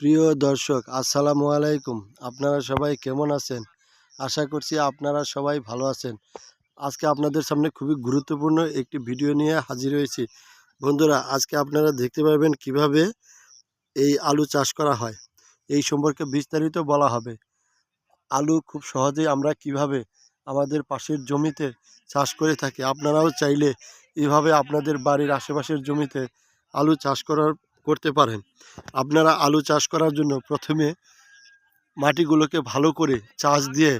প্রিয় দর্শক, আসসালামু আলাইকুম। আপনারা সবাই কেমন আছেন? আশা করছি আপনারা সবাই ভালো আছেন। আজকে আপনাদের সামনে খুবই গুরুত্বপূর্ণ একটি ভিডিও নিয়ে হাজির হয়েছি। বন্ধুরা, আজকে আপনারা দেখতে পাবেন কীভাবে এই আলু চাষ করা হয়। এই সম্পর্কে বিস্তারিত বলা হবে। আলু খুব সহজেই আমরা কীভাবে আমাদের পাশের জমিতে চাষ করে থাকি, আপনারাও চাইলে এভাবে আপনাদের বাড়ির আশেপাশের জমিতে আলু চাষ করার করতে পারেন। আপনারা আলু চাষ করার জন্য প্রথমে মাটিগুলোকে ভালো করে চাষ দিয়ে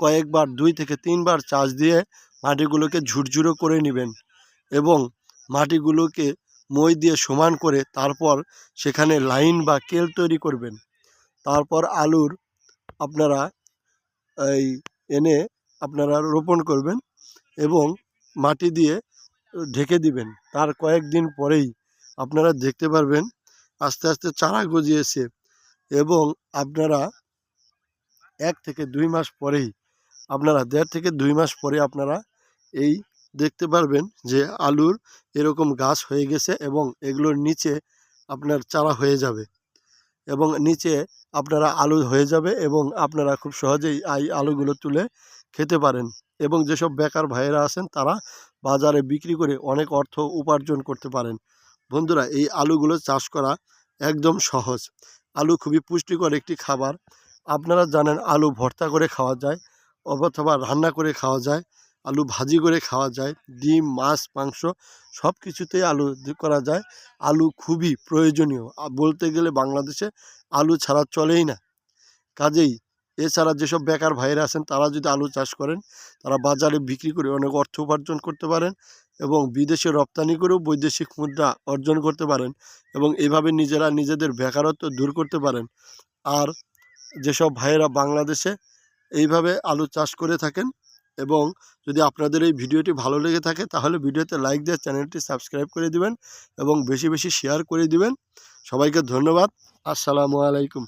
কয়েকবার, দুই থেকে তিনবার চাষ দিয়ে মাটিগুলোকে ঝুরঝুরো করে নেবেন এবং মাটিগুলোকে মই দিয়ে সমান করে তারপর সেখানে লাইন বা কেল তৈরি করবেন। তারপর আলুর আপনারা এই এনে আপনারা রোপণ করবেন এবং মাটি দিয়ে ঢেকে দিবেন। তার কয়েকদিন পরেই আপনারা দেখতে পারবেন আস্তে আস্তে চারা গজিয়েছে এবং আপনারা এক থেকে দুই মাস পরেই আপনারা দেড় থেকে দুই মাস পরে আপনারা এই দেখতে পারবেন যে আলুর এরকম গাছ হয়ে গেছে এবং এগুলোর নিচে আপনার চারা হয়ে যাবে এবং নিচে আপনারা আলু হয়ে যাবে এবং আপনারা খুব সহজেই এই আলুগুলো তুলে খেতে পারেন এবং যেসব বেকার ভাইয়েরা আছেন তারা বাজারে বিক্রি করে অনেক অর্থ উপার্জন করতে পারেন। বন্ধুরা, এই আলুগুলো চাষ করা একদম সহজ। আলু খুবই পুষ্টিকর একটি খাবার। আপনারা জানেন আলু ভর্তা করে খাওয়া যায়, অথবা রান্না করে খাওয়া যায়, আলু ভাজি করে খাওয়া যায়, ডিম, মাছ, মাংস সব কিছুতেই আলু করা যায়। আলু খুবই প্রয়োজনীয়। বলতে গেলে বাংলাদেশে আলু ছাড়া চলেই না। কাজেই এছাড়া যেসব বেকার ভাইয়েরা আছেন, তারা যদি আলু চাষ করেন, তারা বাজারে বিক্রি করে অনেক অর্থ উপার্জন করতে পারেন এবং বিদেশে রপ্তানি করেও বৈদেশিক মুদ্রা অর্জন করতে পারেন এবং এভাবে নিজেরা নিজেদের বেকারত্ব দূর করতে পারেন। আর যেসব ভাইয়েরা বাংলাদেশে এইভাবে আলু চাষ করে থাকেন এবং যদি আপনাদের এই ভিডিওটি ভালো লেগে থাকে, তাহলে ভিডিওতে লাইক দিয়ে চ্যানেলটি সাবস্ক্রাইব করে দিবেন এবং বেশি বেশি শেয়ার করে দিবেন। সবাইকে ধন্যবাদ। আসসালামু আলাইকুম।